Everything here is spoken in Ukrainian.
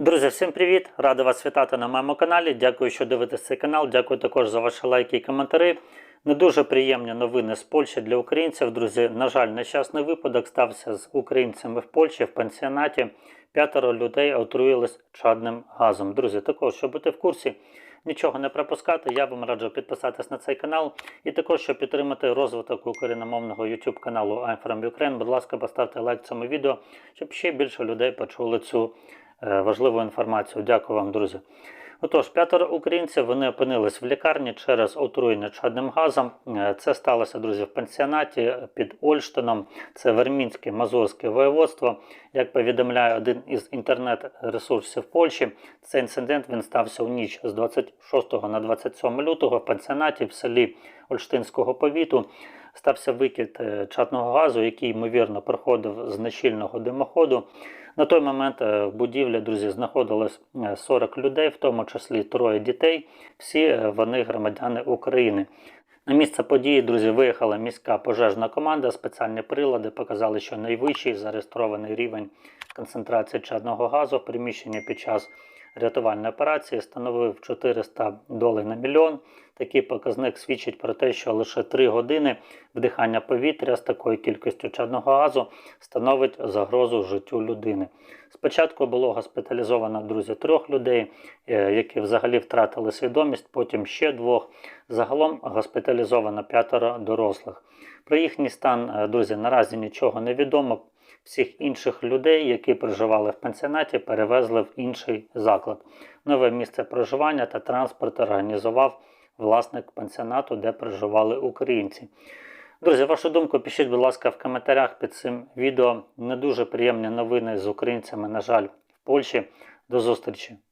Друзі, всім привіт! Радий вас вітати на моєму каналі. Дякую, що дивитесь цей канал. Дякую також за ваші лайки і коментарі. Не дуже приємні новини з Польщі для українців. Друзі, на жаль, нещасний випадок стався з українцями в Польщі в пансіонаті. П'ятеро людей отруїлись чадним газом. Друзі, також, щоб бути в курсі, нічого не пропускати, я вам раджу підписатись на цей канал. І також, щоб підтримати розвиток україномовного YouTube каналу I'm from Ukraine, будь ласка, поставте лайк цьому відео, щоб ще більше людей почули цю важливу інформацію. Дякую вам, друзі. Отож, п'ятеро українців вони опинились в лікарні через отруєння чадним газом. Е, Це сталося, друзі, в пансіонаті під Ольштином. Це Вермінське Мазурське воєводство. Як повідомляє один із інтернет-ресурсів Польщі, цей інцидент він стався у ніч з 26 на 27 лютого в пансіонаті в селі Ольштинського повіту. Стався викид е, чадного газу, який ймовірно проходив з нещільного димоходу. На той момент е, в будівлі, друзі, знаходилось е, 40 людей, в тому числі троє дітей. Всі е, вони громадяни України. На місце події, друзі, виїхала міська пожежна команда. Спеціальні прилади показали, що найвищий зареєстрований рівень концентрації чадного газу в приміщенні під час рятувальної операції становив 400 долей на мільйон. Такий показник свідчить про те, що лише 3 години вдихання повітря з такою кількістю чадного газу становить загрозу життю людини. Спочатку було госпіталізовано друзі трьох людей, е, які взагалі втратили свідомість, потім ще двох. Загалом госпіталізовано п'ятеро дорослих. Про їхній стан, е, друзі, наразі нічого не відомо. Всіх інших людей, які проживали в пансіонаті, перевезли в інший заклад. Нове місце проживання та транспорт організував власник пансіонату, де проживали українці. Друзі, вашу думку пишіть, будь ласка, в коментарях під цим відео. Не дуже приємні новини з українцями, на жаль, в Польщі. До зустрічі!